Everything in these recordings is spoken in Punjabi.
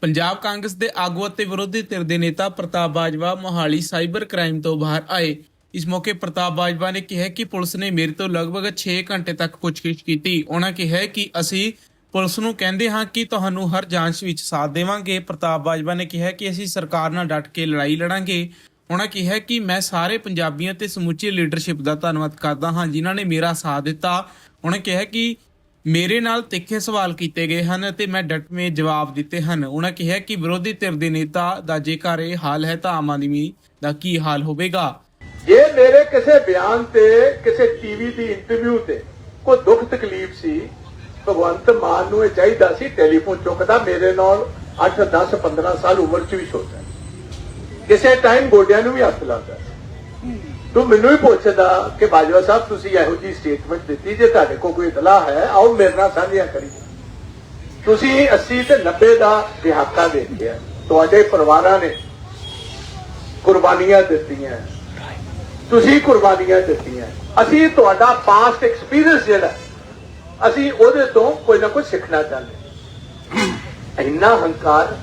ਪੰਜਾਬ ਕਾਂਗਰਸ ਦੇ ਆਗੂ ਅਤੇ ਵਿਰੋਧੀ ਧਿਰ ਦੇ ਨੇਤਾ ਪ੍ਰਤਾਪ ਬਾਜਵਾ ਮੋਹਾਲੀ ਸਾਈਬਰ ਕ੍ਰਾਈਮ ਤੋਂ ਬਾਹਰ ਆਏ। ਇਸ ਮੌਕੇ ਪ੍ਰਤਾਪ ਬਾਜਵਾ ਨੇ ਕਿਹਾ ਕਿ ਪੁਲਿਸ ਨੇ ਮੇਰੇ ਤੋਂ ਲਗਭਗ 6 ਘੰਟੇ ਤੱਕ ਪੁੱਛਗਿੱਛ ਕੀਤੀ। ਉਹਨਾਂ ਕਿਹਾ ਕਿ ਅਸੀਂ ਪੁਲਿਸ ਨੂੰ ਕਹਿੰਦੇ ਹਾਂ ਕਿ ਤੁਹਾਨੂੰ ਹਰ ਜਾਂਚ ਵਿੱਚ ਸਾਥ ਦੇਵਾਂਗੇ। ਪ੍ਰਤਾਪ ਬਾਜਵਾ ਨੇ ਕਿਹਾ ਕਿ ਅਸੀਂ ਸਰਕਾਰ ਨਾਲ ਡਟ ਕੇ ਲੜਾਈ ਲੜਾਂਗੇ। ਉਹਨਾਂ ਕਿਹਾ ਕਿ ਮੈਂ ਸਾਰੇ ਪੰਜਾਬੀਆਂ ਤੇ ਸਮੁੱਚੀ ਲੀਡਰਸ਼ਿਪ ਦਾ ਧੰਨਵਾਦ ਕਰਦਾ ਹਾਂ ਜਿਨ੍ਹਾਂ ਨੇ ਮੇਰਾ ਸਾਥ ਦਿੱਤਾ। ਉਹਨਾਂ ਕਿਹਾ ਕਿ ਮੇਰੇ ਨਾਲ ਤਿੱਖੇ ਸਵਾਲ ਕੀਤੇ ਗਏ ਹਨ ਅਤੇ ਮੈਂ ਡਟਵੇਂ ਜਵਾਬ ਦਿੱਤੇ ਹਨ। ਉਹਨਾਂ ਕਿਹਾ ਕਿ ਵਿਰੋਧੀ ਧਿਰ ਦੇ ਨੇਤਾ ਦਾ ਜੇਕਰ ਇਹ ਹਾਲ ਹੈ ਤਾਂ ਆਮ ਆਦਮੀ ਦਾ ਕੀ ਹਾਲ ਹੋਵੇਗਾ? ਜੇ ਮੇਰੇ ਕਿਸੇ ਬਿਆਨ ਤੇ, ਕਿਸੇ ਟੀਵੀ ਦੀ ਇੰਟਰਵਿਊ ਤੇ ਕੋਈ ਦੁੱਖ ਤਕਲੀਫ ਸੀ, ਭਗਵੰਤ ਮਾਨ ਨੂੰ ਇਹ ਚਾਹੀਦਾ ਸੀ ਟੈਲੀਫੋਨ ਚੁੱਕਦਾ, ਮੇਰੇ ਨਾਲ 8 10 15 ਸਾਲ ਉਮਰ ਚ ਵੀ ਛੋਟਾ ਕਿਸੇ ਟਾਈਮ ਗੋਡਿਆਂ ਨੂੰ ਵੀ ਹੱਥ ਲਾਉਂਦਾ। ਤੂੰ ਮੈਨੂੰ ਹੀ ਪੁੱਛਦਾ ਕਿ ਬਾਜਵਾ ਸਾਹਿਬ, ਤੁਸੀਂ ਇਹੋ ਜੀ ਸਟੇਟਮੈਂਟ ਦਿੱਤੀ ਜੇ ਤੁਹਾਡੇ ਕੋਲ ਕੋਈ ਇਤਲਾਹ ਹੈ, ਆਓ ਮੇਰੇ ਨਾਲ ਸਾਂਝੀਆਂ ਕਰੀਏ। ਤੁਸੀਂ 80 ਤੇ 90 ਦਾ ਦਿਹਾਕਾ ਦੇਖਿਆ, ਤੁਹਾਡੇ ਪਰਿਵਾਰਾਂ ਨੇ ਕੁਰਬਾਨੀਆਂ ਦਿੱਤੀਆਂ। ਤੁਸੀਂ ਕੁਰਬਾਨੀਆਂ ਦਿੱਤੀਆਂ। ਅਸੀਂ ਤੁਹਾਡਾ ਪਾਸਟ ਐਕਸਪੀਰੀਅੰਸ ਜਿਹੜਾ, ਅਸੀਂ ਉਹਦੇ ਤੋਂ ਕੋਈ ਨਾ ਕੁਝ ਸਿੱਖਣਾ ਚਾਹੁੰਦੇ। ਇੰਨਾ ਹੰਕਾਰ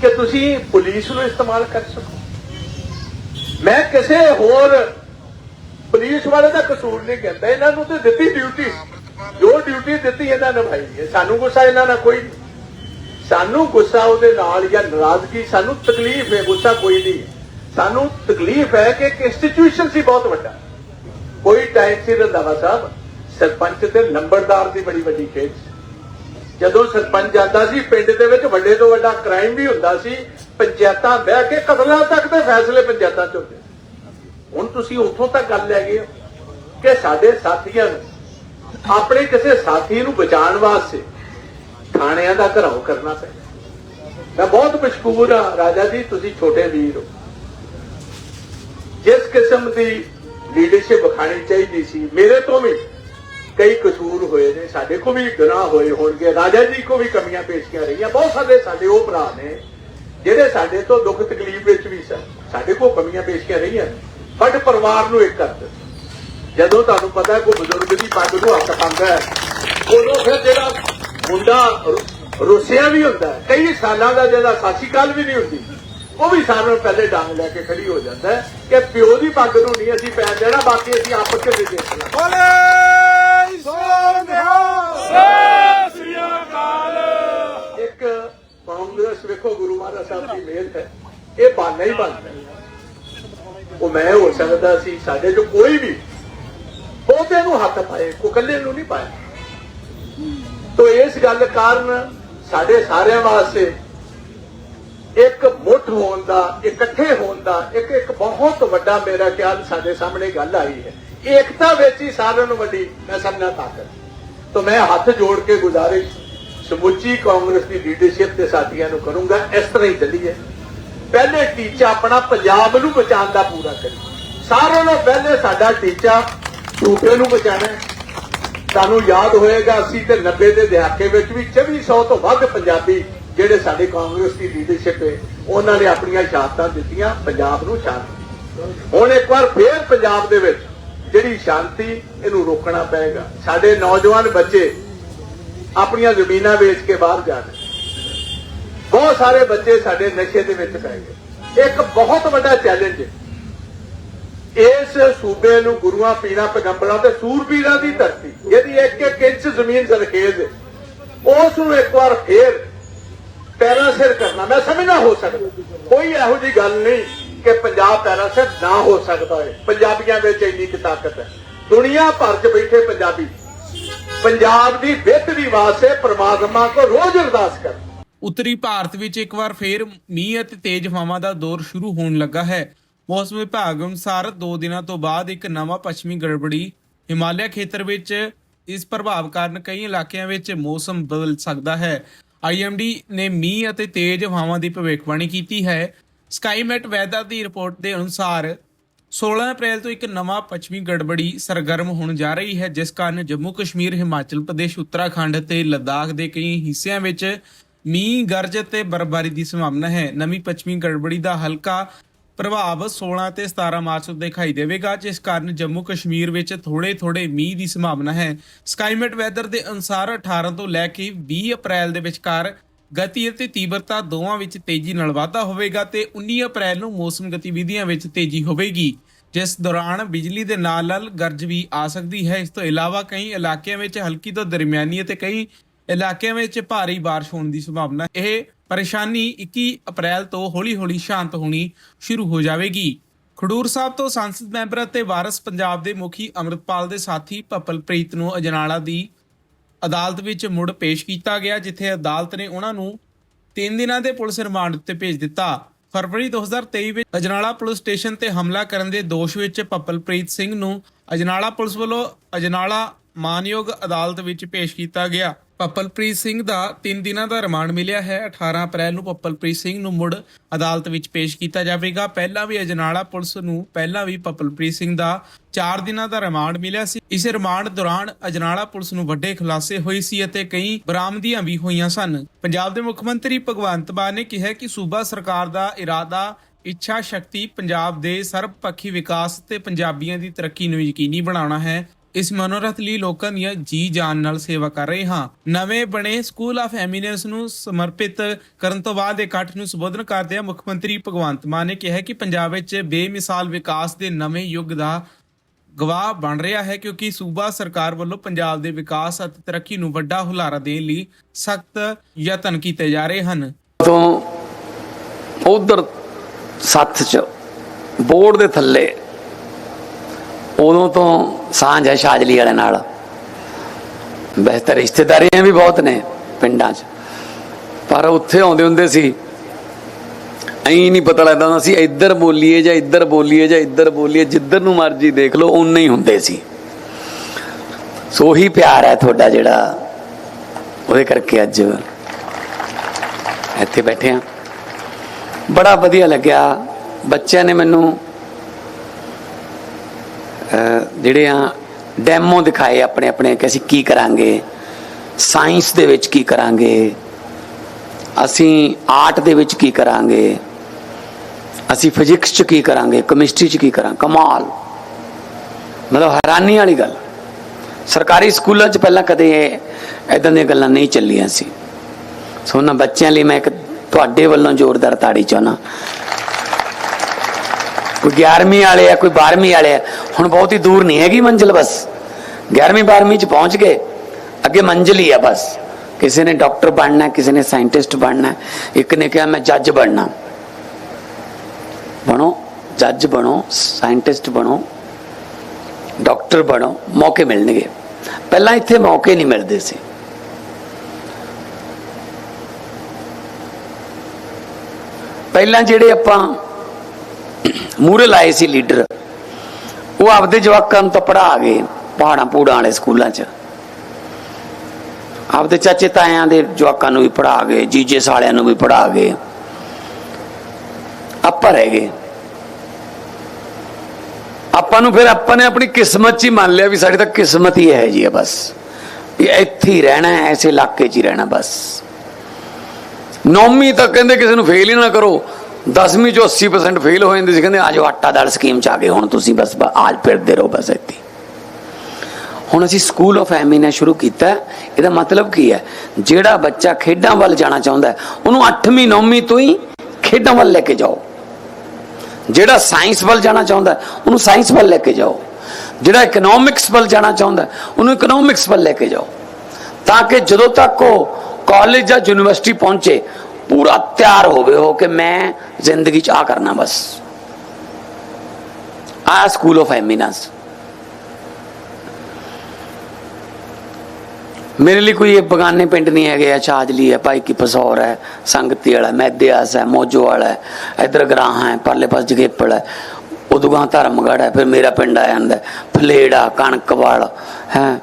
ਕਿ ਤੁਸੀਂ ਪੁਲਿਸ ਨੂੰ ਇਸਤੇਮਾਲ ਕਰ ਸਕੋ। ਮੈਂ ਕਿਸੇ ਹੋਰ ਪੁਲਿਸ ਵਾਲੇ ਦਾ ਕਸੂਰ ਨਹੀਂ ਕਹਿੰਦਾ। ਇਹਨਾਂ ਨੂੰ ਤੇ ਦਿੱਤੀ ਡਿਊਟੀ ਜੋ ਡਿਊਟੀ ਦਿੱਤੀ ਇਹਨਾਂ ਨਿਭਾਈ ਹੈ ਸਾਨੂੰ ਗੁੱਸਾ ਇਹਨਾਂ ਨਾਲ ਕੋਈ ਨਹੀਂ। ਸਾਨੂੰ ਗੁੱਸਾ ਉਹਦੇ ਨਾਲ ਜਾਂ ਨਾਰਾਜ਼ਗੀ, ਸਾਨੂੰ ਤਕਲੀਫ ਹੈ, ਗੁੱਸਾ ਕੋਈ ਨਹੀਂ। ਸਾਨੂੰ ਤਕਲੀਫ ਹੈ ਕਿ ਇੱਕ ਇੰਸਟੀਟਿਊਸ਼ਨ ਸੀ ਬਹੁਤ ਵੱਡਾ। ਕੋਈ ਟਾਈਮ ਸੀ ਰੰਦਾਵਾ ਸਾਹਿਬ, ਸਰਪੰਚ ਤੇ ਨੰਬਰਦਾਰ ਦੀ ਬੜੀ ਵੱਡੀ ਖੇਡ ਸੀ। ਜਦੋਂ ਸਰਪੰਚ ਜਾਂਦਾ ਸੀ, ਪਿੰਡ ਦੇ ਵਿੱਚ ਵੱਡੇ ਤੋਂ ਵੱਡਾ ਕ੍ਰਾਈਮ ਵੀ ਹੁੰਦਾ ਸੀ ਪੰਚਾਇਤਾਂ ਬਹਿ ਕੇ ਕਤਲਾਂ ਤੱਕ ਦੇ ਫੈਸਲੇ ਪੰਚਾਇਤਾਂ 'ਚ ਹੁੰਦੇ ਹੁਣ ਤੁਸੀਂ ਉੱਥੋਂ ਤੱਕ ਗੱਲ ਲੈ ਗਏ ਕਿ ਸਾਡੇ ਸਾਥੀਆਂ ਨੂੰ, ਆਪਣੇ ਕਿਸੇ ਸਾਥੀ ਨੂੰ ਬਚਾਉਣ ਵਾਸਤੇ ਥਾਣਿਆਂ ਦਾ ਘਰਾਓ ਕਰਨਾ ਪੈਂਦਾ। ਮੈਂ ਬਹੁਤ ਮਸ਼ਕੂਰ ਹਾਂ, ਰਾਜਾ ਜੀ, ਤੁਸੀਂ ਛੋਟੇ ਵੀਰ ਹੋ। ਜਿਸ ਕਿਸਮ ਦੀ ਲੀਡਰਸ਼ਿਪ ਵਿਖਾਣੀ ਚਾਹੀਦੀ ਸੀ, ਮੇਰੇ ਤੋਂ ਵੀ ਕਈ ਕਸੂਰ ਹੋਏ ਨੇ, ਸਾਡੇ ਕੋ ਵੀ ਗੁਨਾਹ ਹੋਏ ਹੋਣਗੇ, ਰਾਜਾ ਜੀ ਕੋ ਵੀ ਕਮੀਆਂ ਪੇਸ਼ੀਆਂ ਰਹੀਆਂ, ਬਹੁਤ ਸਾਰੇ ਸਾਡੇ ਉਹ ਭਰਾ ਨੇ। ਜਿਹੜੇ ਸਾਡੇ ਤੋਂ ਦੁੱਖ ਤਕਲੀਫ ਵਿੱਚ ਵੀ ਸਨ ਸਾਡੇ ਕੋ ਕਮੀਆਂ ਪੇਸ਼ੀਆਂ ਰਹੀਆਂ ਬਟ ਪਰਿਵਾਰ ਨੂੰ ਇੱਕ ਕਰਦੇ ਜਦੋਂ ਤੁਹਾਨੂੰ ਪਤਾ ਹੈ ਕੋਈ ਬਜ਼ੁਰਗ ਦੀ ਪੱਗ ਨੂੰ ਹੱਥ ਪਾਉਂਦਾ ਹੈ ਉਦੋਂ ਫਿਰ ਜਿਹੜਾ ਮੁੰਡਾ ਰੁੱਸਿਆ ਵੀ ਹੁੰਦਾ ਹੈ ਕਈ ਸਾਲਾਂ ਦਾ ਜਿਹੜਾ ਸਾਸੀ ਕਾਲ ਵੀ ਨਹੀਂ ਹੁੰਦੀ ਉਹ ਵੀ ਸਾਰਿਆਂ ਨੂੰ ਪਹਿਲੇ ਡਾਂਗ ਲੈ ਕੇ ਖੜੀ ਹੋ ਜਾਂਦਾ ਹੈ ਕਿ ਪਿਓ ਦੀ ਪੱਗ ਨੂੰ ਨਹੀਂ ਅਸੀਂ ਪੈਣ ਦੇਣਾ ਬਾਕੀ ਅਸੀਂ ਆਪਸ ਵਿੱਚ ਦੇਖ ਲਾਂਗੇ ਬੋਲੇ! ਸੋਨਿਹਾ ਕਾਂਗਰਸ ਵੇਖੋ ਗੁਰੂ ਮਹਾਰਾਜ ਸਾਹਿਬ ਦੀ ਮਿਹਰ ਹੈ। ਇਹ ਬਾਨਾ ਹੀ ਬਣਦਾ ਉਹ ਮੈਂ ਹੋ ਸਕਦਾ ਸੀ ਸਾਡੇ ਜੋ ਕੋਈ ਵੀ ਬਹੁਤੇ ਨੂੰ ਹੱਥ ਪਾਏ ਕੋ ਇਕੱਲੇ ਨੂੰ ਨਹੀਂ ਪਾਇਆ। ਤੋ ਇਸ ਗੱਲ ਕਾਰਨ ਸਾਡੇ ਸਾਰਿਆਂ ਵਾਸਤੇ ਇੱਕ ਮੁੱਠ ਹੋਣ ਦਾ, ਇਕੱਠੇ ਹੋਣ ਦਾ, ਇੱਕ ਇੱਕ ਬਹੁਤ ਵੱਡਾ ਮੇਰਾ ਖਿਆਲ ਸਾਡੇ ਸਾਹਮਣੇ ਗੱਲ ਆਈ ਹੈ। ਏਕਤਾ ਵਿੱਚ ਹੀ ਸਾਰਿਆਂ ਨੂੰ ਵੱਡੀ ਮੈਂ ਸਮਝਣਾ ਤਾਕਤ। ਤਾਂ ਮੈਂ ਹੱਥ ਜੋੜ ਕੇ ਗੁਜ਼ਾਰਿਸ਼ ਸਮੁੱਚੀ ਕਾਂਗਰਸ ਦੀ ਲੀਡਰਸ਼ਿਪ ਦੇ ਸਾਥੀਆਂ ਨੂੰ ਕਰੂੰਗਾ, ਇਸ ਤਰ੍ਹਾਂ ਹੀ ਚੱਲੀਏ। ਪਹਿਲੇ ਟੀਚਾ ਆਪਣਾ ਪੰਜਾਬ ਨੂੰ ਬਚਾਉਣ ਦਾ ਪੂਰਾ ਕਰੀਏ ਸਾਰਿਆਂ ਨਾਲੋਂ ਪਹਿਲੇ ਸਾਡਾ ਟੀਚਾ ਸੂਬੇ ਨੂੰ ਬਚਾਉਣਾ ਹੈ। ਤੁਹਾਨੂੰ ਯਾਦ ਹੋਏਗਾ 80 ਤੇ 90 ਦੇ ਦਹਾਕੇ ਵਿੱਚ ਵੀ 2400 ਤੋਂ ਵੱਧ ਪੰਜਾਬੀ ਜਿਹੜੇ ਸਾਡੇ ਕਾਂਗਰਸ ਦੀ ਲੀਡਰਸ਼ਿਪ ਹੈ, ਉਹਨਾਂ ਨੇ ਆਪਣੀਆਂ ਸ਼ਹਾਦਤਾਂ ਦਿੱਤੀਆਂ, ਪੰਜਾਬ ਨੂੰ ਸ਼ਾਂਤੀ ਹੁਣ ਇੱਕ ਵਾਰ ਫੇਰ ਪੰਜਾਬ ਦੇ ਵਿੱਚ ਜਿਹੜੀ ਸ਼ਾਂਤੀ, ਇਹਨੂੰ ਰੋਕਣਾ ਪਏਗਾ। ਸਾਡੇ ਨੌਜਵਾਨ ਬੱਚੇ ਆਪਣੀਆਂ ਜ਼ਮੀਨਾਂ ਵੇਚ ਕੇ ਬਾਹਰ ਜਾ ਰਹੇ। ਬਹੁਤ ਸਾਰੇ ਬੱਚੇ ਸਾਡੇ ਨਸ਼ੇ ਦੇ ਵਿੱਚ ਪੈ ਗਏ। ਇੱਕ ਬਹੁਤ ਵੱਡਾ ਚੈਲੰਜ ਹੈ। ਇਸ ਸੂਬੇ ਨੂੰ ਗੁਰੂਆਂ ਪੀਰਾਂ ਪੈਗੰਬਰਾਂ ਤੇ ਸੂਰਬੀਰਾਂ ਦੀ ਧਰਤੀ, ਜਿਹਦੀ ਇੱਕ ਇੱਕ ਇੰਚ ਜ਼ਮੀਨ ਸਰਖੇਜ਼ ਹੈ, ਉਸ ਨੂੰ ਇੱਕ ਵਾਰ ਫੇਰ ਪੈਰਾਂ ਸਿਰ ਕਰਨਾ, ਮੈਂ ਸਮਝਣਾ ਹੋ ਸਕਦਾ। ਕੋਈ ਇਹੋ ਜੀ ਗੱਲ ਨਹੀਂ ਕਿ ਪੰਜਾਬ ਪੈਰਾਂ ਸਿਰ ਨਾ ਹੋ ਸਕਦਾ ਹੈ ਪੰਜਾਬੀਆਂ ਵਿੱਚ ਇੰਨੀ ਕੁ ਤਾਕਤ ਹੈ। ਦੁਨੀਆ ਭਰ 'ਚ ਬੈਠੇ ਪੰਜਾਬੀ ਪੰਜਾਬ ਦੀ ਬਿਹਤਰੀ ਵਾਸਤੇ ਪ੍ਰਮਾਤਮਾ ਕੋ ਰੋਜ਼ ਅਰਦਾਸ ਕਰ। ਉੱਤਰੀ ਭਾਰਤ ਵਿੱਚ ਇੱਕ ਵਾਰ ਫੇਰ ਮੀਂਹ ਅਤੇ ਤੇਜ਼ ਹਵਾਵਾਂ ਦਾ ਦੌਰ ਸ਼ੁਰੂ ਹੋਣ ਲੱਗਾ ਹੈ। ਮੌਸਮ ਵਿਭਾਗ ਅਨੁਸਾਰ 2 ਦਿਨਾਂ ਤੋਂ ਬਾਅਦ ਇੱਕ ਨਵਾਂ ਪੱਛਮੀ ਗੜਬੜੀ ਹਿਮਾਲਿਆ ਖੇਤਰ ਵਿੱਚ ਇਸ ਪ੍ਰਭਾਵ ਕਾਰਨ ਕਈ ਇਲਾਕਿਆਂ ਵਿੱਚ ਮੌਸਮ ਬਦਲ ਸਕਦਾ ਹੈ। ਆਈਐਮਡੀ ਨੇ ਮੀਂਹ ਅਤੇ ਤੇਜ਼ ਹਵਾਵਾਂ ਦੀ ਭਵਿੱਖਬਾਣੀ ਕੀਤੀ ਹੈ। ਸਕਾਈਮੈਟ ਵੈਦਰ ਦੀ ਰਿਪੋਰਟ ਦੇ ਅਨੁਸਾਰ 16 ਅਪ੍ਰੈਲ ਤੋਂ ਇੱਕ ਨਵਾਂ ਪੱਛਮੀ ਗੜਬੜੀ ਸਰਗਰਮ ਹੋਣ ਜਾ ਰਹੀ ਹੈ, ਜਿਸ ਕਾਰਨ ਜੰਮੂ ਕਸ਼ਮੀਰ, ਹਿਮਾਚਲ ਪ੍ਰਦੇਸ਼, ਉੱਤਰਾਖੰਡ ਤੇ ਲੱਦਾਖ ਦੇ ਕਈ ਹਿੱਸਿਆਂ ਵਿੱਚ ਮੀਂਹ, ਗਰਜ ਤੇ ਬਰਫ਼ਬਾਰੀ ਦੀ ਸੰਭਾਵਨਾ ਹੈ। ਨਵੀਂ ਪੱਛਮੀ ਗੜਬੜੀ ਦਾ ਹਲਕਾ ਪ੍ਰਭਾਵ 16 ਤੇ 17 ਮਾਰਚ ਨੂੰ ਦਿਖਾਈ ਦੇਵੇਗਾ, ਜਿਸ ਕਾਰਨ ਜੰਮੂ ਕਸ਼ਮੀਰ ਵਿੱਚ ਥੋੜੇ-ਥੋੜੇ ਮੀਂਹ ਦੀ ਸੰਭਾਵਨਾ ਹੈ। ਸਕਾਈਮੈਟ ਵੈਦਰ ਦੇ ਅਨੁਸਾਰ 18 ਤੋਂ ਲੈ ਕੇ 20 ਅਪ੍ਰੈਲ ਦੇ ਵਿਚਕਾਰ ਗਤੀ ਅਤੇ ਤੀਬਰਤਾ ਦੋਵਾਂ ਵਿੱਚ ਤੇਜ਼ੀ ਨਾਲ ਵਾਧਾ ਹੋਵੇਗਾ ਤੇ 19 ਅਪ੍ਰੈਲ ਨੂੰ ਮੌਸਮ ਗਤੀਵਿਧੀਆਂ ਵਿੱਚ ਤੇਜ਼ੀ ਹੋਵੇਗੀ। ਜਿਸ ਦੌਰਾਨ ਬਿਜਲੀ ਦੇ ਨਾਲ-ਨਾਲ ਗਰਜ ਵੀ ਆ ਸਕਦੀ ਹੈ। ਇਸ ਤੋਂ ਇਲਾਵਾ ਕਈ ਇਲਾਕਿਆਂ ਵਿੱਚ ਹਲਕੀ ਤੋਂ ਦਰਮਿਆਨੀ ਅਤੇ ਕਈ ਇਲਾਕਿਆਂ ਵਿੱਚ ਭਾਰੀ ਬਾਰਿਸ਼ ਹੋਣ ਦੀ ਸੰਭਾਵਨਾ ਇਹ ਪਰੇਸ਼ਾਨੀ 21 ਅਪ੍ਰੈਲ ਤੋਂ ਹੌਲੀ-ਹੌਲੀ ਸ਼ਾਂਤ ਹੋਣੀ ਸ਼ੁਰੂ ਹੋ ਜਾਵੇਗੀ। ਖਡੂਰ ਸਾਹਿਬ ਤੋਂ ਸੰਸਦ ਮੈਂਬਰ ਅਤੇ ਵਾਰਸ ਪੰਜਾਬ ਦੇ ਮੁਖੀ ਅੰਮ੍ਰਿਤਪਾਲ ਦੇ ਸਾਥੀ ਭਪਲਪ੍ਰੀਤ ਨੂੰ ਅਜਨਾਲਾ ਦੀ ਅਦਾਲਤ ਵਿੱਚ ਮੁੜ ਪੇਸ਼ ਕੀਤਾ ਗਿਆ, ਜਿੱਥੇ ਅਦਾਲਤ ਨੇ ਉਹਨਾਂ ਨੂੰ 3 ਦਿਨਾਂ ਦੇ ਪੁਲਿਸ ਰਿਮਾਂਡ ਉੱਤੇ ਭੇਜ ਦਿੱਤਾ। ਫਰਵਰੀ 2023 ਵਿੱਚ ਅਜਨਾਲਾ ਪੁਲਿਸ ਸਟੇਸ਼ਨ ਤੇ ਹਮਲਾ ਕਰਨ ਦੇ ਦੋਸ਼ ਵਿੱਚ ਭਪਲਪ੍ਰੀਤ ਸਿੰਘ ਨੂੰ ਅਜਨਾਲਾ ਪੁਲਿਸ ਵੱਲੋਂ ਅਜਨਾਲਾ ਮਾਨਯੋਗ ਅਦਾਲਤ ਵਿੱਚ ਪੇਸ਼ ਕੀਤਾ ਗਿਆ। ਭਪਲਪ੍ਰੀਤ ਸਿੰਘ ਦਾ 3 ਦਿਨਾਂ ਦਾ ਰਿਮਾਂਡ ਮਿਲਿਆ ਹੈ। 18 ਅਪ੍ਰੈਲ ਨੂੰ ਭਪਲਪ੍ਰੀਤ ਸਿੰਘ ਨੂੰ ਮੁੜ ਅਦਾਲਤ ਵਿੱਚ ਪੇਸ਼ ਕੀਤਾ ਜਾਵੇਗਾ। ਪਹਿਲਾਂ ਵੀ ਅਜਨਾਲਾ ਪੁਲਿਸ ਨੂੰ ਪਹਿਲਾਂ ਵੀ ਭਪਲਪ੍ਰੀਤ ਸਿੰਘ ਦਾ 4 ਦਿਨਾਂ ਦਾ ਰਿਮਾਂਡ ਮਿਲਿਆ ਸੀ। ਇਸ ਰਿਮਾਂਡ ਦੌਰਾਨ ਅਜਨਾਲਾ ਪੁਲਿਸ ਨੂੰ ਵੱਡੇ ਖੁਲਾਸੇ ਹੋਏ ਸੀ ਅਤੇ ਕਈ ਬਰਾਮਦੀਆਂ ਵੀ ਹੋਈਆਂ ਸਨ। ਪੰਜਾਬ ਦੇ ਮੁੱਖ ਮੰਤਰੀ ਭਗਵੰਤ ਮਾਨ ਨੇ ਕਿਹਾ ਕਿ ਸੂਬਾ ਸਰਕਾਰ ਦਾ ਇਰਾਦਾ, ਇੱਛਾ ਸ਼ਕਤੀ ਪੰਜਾਬ ਦੇ ਸਰਬਪੱਖੀ ਵਿਕਾਸ ਤੇ ਪੰਜਾਬੀਆਂ ਦੀ ਤਰੱਕੀ ਨੂੰ ਯਕੀਨੀ ਬਣਾਉਣਾ ਹੈ। ਇਸ ਮਨੋਰਥ ਲਈ ਲੋਕਾਂ ਦੀਆਂ ਜੀ ਜਾਨ ਨਾਲ ਸੇਵਾ ਕਰ ਰਹੇ ਹਾਂ। ਨਵੇਂ ਬਣੇ ਸਕੂਲ ਆਫ ਐਮੀਨੈਂਸ ਨੂੰ ਸਮਰਪਿਤ ਕਰਨ ਤੋਂ ਬਾਅਦ ਇਕੱਠ ਨੂੰ ਸੰਬੋਧਨ ਕਰਦਿਆਂ ਮੁੱਖ ਮੰਤਰੀ ਭਗਵੰਤ ਮਾਨ ਨੇ ਕਿਹਾ ਕਿ ਪੰਜਾਬ ਵਿੱਚ ਬੇਮਿਸਾਲ ਵਿਕਾਸ ਦੇ ਨਵੇਂ ਯੁੱਗ ਦਾ ਗਵਾਹ ਬਣ ਰਿਹਾ ਹੈ ਕਿਉਂਕਿ ਸੂਬਾ ਸਰਕਾਰ ਵੱਲੋਂ ਪੰਜਾਬ ਦੇ ਵਿਕਾਸ ਅਤੇ ਤਰੱਕੀ ਨੂੰ ਵੱਡਾ ਹੁਲਾਰਾ ਦੇਣ ਲਈ ਸਖਤ ਯਤਨ ਕੀਤੇ ਜਾ ਰਹੇ ਹਨ। ਤੋਂ ਉਧਰ ਸੱਥ ਚ ਬੋਰਡ ਦੇ ਥੱਲੇ ਉਦੋਂ ਤੋਂ ਸਾਂਝ ਹੈ ਸ਼ਾਜਲੀ ਵਾਲੇ ਨਾਲ। ਵੈਸੇ ਤਾਂ ਰਿਸ਼ਤੇਦਾਰੀਆਂ ਵੀ ਬਹੁਤ ਨੇ ਪਿੰਡਾਂ 'ਚ। ਪਰ ਉੱਥੇ ਆਉਂਦੇ ਹੁੰਦੇ ਸੀ, ਐਂ ਨਹੀਂ ਪਤਾ ਲੱਗਦਾ ਹੁੰਦਾ ਸੀ, ਇੱਧਰ ਬੋਲੀਏ ਜਾਂ ਇੱਧਰ ਬੋਲੀਏ ਜਾਂ ਇੱਧਰ ਬੋਲੀਏ, ਜਿੱਧਰ ਨੂੰ ਮਰਜ਼ੀ ਦੇਖ ਲਓ, ਉਨੇ ਹੀ ਹੁੰਦੇ ਸੀ। ਸੋ ਹੀ ਪਿਆਰ ਹੈ ਤੁਹਾਡਾ ਜਿਹੜਾ ਉਹਦੇ ਕਰਕੇ ਅੱਜ ਇੱਥੇ ਬੈਠੇ ਆ ਬੜਾ ਵਧੀਆ ਲੱਗਿਆ। ਬੱਚਿਆਂ ਨੇ ਮੈਨੂੰ ਜਿਹੜੇ ਆ ਡੈਮੋ ਦਿਖਾਏ ਆਪਣੇ ਆਪਣੇ ਕਿ ਅਸੀਂ ਕੀ ਕਰਾਂਗੇ ਸਾਇੰਸ ਦੇ ਵਿੱਚ ਕੀ ਕਰਾਂਗੇ, ਅਸੀਂ ਆਰਟ ਦੇ ਵਿੱਚ ਕੀ ਕਰਾਂਗੇ, ਅਸੀਂ ਫਿਜ਼ਿਕਸ ਚ ਕੀ ਕਰਾਂਗੇ ਕੈਮਿਸਟਰੀ ਚ ਕੀ ਕਰਾਂ ਕਮਾਲ। ਮਤਲਬ ਹੈਰਾਨੀ ਵਾਲੀ ਗੱਲ। ਸਰਕਾਰੀ ਸਕੂਲਾਂ ਚ ਪਹਿਲਾਂ ਕਦੇ ਇਦਾਂ ਦੀਆਂ ਗੱਲਾਂ ਨਹੀਂ ਚੱਲੀਆਂ ਸੀ। ਸੋ ਉਹਨਾਂ ਬੱਚਿਆਂ ਲਈ ਮੈਂ ਇੱਕ ਤੁਹਾਡੇ ਵੱਲੋਂ ਜ਼ੋਰਦਾਰ ਤਾੜੀ ਚਾਹਨਾ ਕੋਈ 11ਵੀਂ ਵਾਲੇ ਆ ਕੋਈ 12ਵੀਂ ਵਾਲੇ ਆ ਹੁਣ ਬਹੁਤ ਹੀ ਦੂਰ ਨਹੀਂ ਹੈਗੀ ਮੰਜ਼ਿਲ ਬਸ 11ਵੀਂ 12ਵੀਂ ਚ ਪਹੁੰਚ ਗਏ ਅੱਗੇ ਮੰਜ਼ਿਲ ਹੀ ਆ ਬਸ ਕਿਸੇ ਨੇ ਡਾਕਟਰ ਬਣਨਾ ਹੈ, ਕਿਸੇ ਨੇ ਸਾਇੰਟਿਸਟ ਬਣਨਾ ਹੈ, ਇੱਕ ਨੇ ਕਿਹਾ ਮੈਂ ਜੱਜ ਬਣਨਾ ਬਣੋ ਜੱਜ ਬਣੋ ਸਾਇੰਟਿਸਟ ਬਣੋ ਡਾਕਟਰ ਬਣੋ ਮੌਕੇ ਮਿਲਣਗੇ ਪਹਿਲਾਂ ਇੱਥੇ ਮੌਕੇ ਨਹੀਂ ਮਿਲਦੇ ਸੀ ਪਹਿਲਾਂ ਜਿਹੜੇ ਆਪਾਂ ਮੂਰੇ ਲਾਏ ਸੀ ਲੀਡਰ। ਉਹ ਆਪਦੇ ਜਵਾਕਾਂ ਨੂੰ ਤਾਂ ਪੜਾ ਗਏ ਪਹਾੜਾਂ ਪੂੜਾਂ ਵਾਲੇ ਸਕੂਲਾਂ 'ਚ। ਆਪਦੇ ਚਾਚੇ ਤਾਇਆਂ ਦੇ ਜਵਾਕਾਂ ਨੂੰ ਵੀ ਪੜਾ ਗਏ ਜੀਜੇ ਸਾਲਿਆਂ ਨੂੰ ਵੀ ਪੜਾ ਗਏ ਆਪਾਂ ਰਹਿ ਗਏ। ਆਪਾਂ ਨੂੰ ਫਿਰ ਆਪਾਂ ਨੇ ਆਪਣੀ ਕਿਸਮਤ 'ਚ ਹੀ ਮੰਨ ਲਿਆ ਵੀ ਸਾਡੀ ਤਾਂ ਕਿਸਮਤ ਹੀ ਹੈ ਜੀ ਹੈ ਬਸ। ਵੀ ਇੱਥੇ ਹੀ ਰਹਿਣਾ ਹੈ ਐਸੇ ਇਲਾਕੇ 'ਚ ਹੀ ਰਹਿਣਾ ਬਸ। ਨੌਮੀ ਤਾਂ ਕਹਿੰਦੇ ਕਿਸੇ ਨੂੰ ਫੇਲ ਹੀ ਨਾ ਕਰੋ। 10ਵੀਂ ਚੋਂ 80% ਫੇਲ ਹੋ ਜਾਂਦੇ ਸੀ, ਕਹਿੰਦੇ ਆਜੋ ਆਟਾ ਦਾਲ ਸਕੀਮ ਚ ਆ ਗਏ, ਹੁਣ ਤੁਸੀਂ ਬਸ ਬ- ਆਜ ਫਿਰਦੇ ਰਹੋ ਬਸ ਇੱਥੇ। ਹੁਣ ਅਸੀਂ ਸਕੂਲ ਆਫ ਐਮੀਨਾ ਸ਼ੁਰੂ ਕੀਤਾ, ਇਹਦਾ ਮਤਲਬ ਕੀ ਹੈ? ਜਿਹੜਾ ਬੱਚਾ ਖੇਡਾਂ ਵੱਲ ਜਾਣਾ ਚਾਹੁੰਦਾ ਉਹਨੂੰ 8ਵੀਂ 9ਵੀਂ ਤੋਂ ਹੀ ਖੇਡਾਂ ਵੱਲ ਲੈ ਕੇ ਜਾਓ। ਜਿਹੜਾ ਸਾਇੰਸ ਵੱਲ ਜਾਣਾ ਚਾਹੁੰਦਾ ਉਹਨੂੰ ਸਾਇੰਸ ਵੱਲ ਲੈ ਕੇ ਜਾਓ। ਜਿਹੜਾ ਇਕਨੋਮਿਕਸ ਵੱਲ ਜਾਣਾ ਚਾਹੁੰਦਾ ਉਹਨੂੰ ਇਕਨੋਮਿਕਸ ਵੱਲ ਲੈ ਕੇ ਜਾਓ। ਤਾਂ ਕਿ ਜਦੋਂ ਤੱਕ ਉਹ ਕਾਲਜ ਜਾਂ ਯੂਨੀਵਰਸਿਟੀ ਪਹੁੰਚੇ ਪੂਰਾ ਤਿਆਰ ਹੋਵੇ ਹੋ ਕਿ ਮੈਂ ਜ਼ਿੰਦਗੀ 'ਚ ਆ ਕਰਨਾ ਬਸ ਆ ਸਕੂਲ ਆਫ ਐਮੀਨੈਂਸ ਮੇਰੇ ਲਈ ਕੋਈ ਇਹ ਬਗਾਨੇ ਪਿੰਡ ਨਹੀਂ ਹੈਗੇ ਆ ਛਾਜਲੀ ਹੈ ਭਾਈ ਕੀ ਪਸੌਰ ਹੈ ਸੰਗਤੀ ਵਾਲਾ ਮੈਦਿਆਸ ਹੈ ਮੋਜੋ ਵਾਲਾ ਹੈ ਇਧਰ ਗਰਾਹਾਂ ਹੈ ਪਰਲੇ ਪਾਸ ਜਗੇਪੜ ਹੈ ਉਦੋਂ ਗਾਂ ਧਰਮਗੜ ਹੈ ਫਿਰ ਮੇਰਾ ਪਿੰਡ ਆ ਜਾਂਦਾ ਹੈ, ਫਲੇੜਾ ਕਣਕਵਾਲ ਹੈ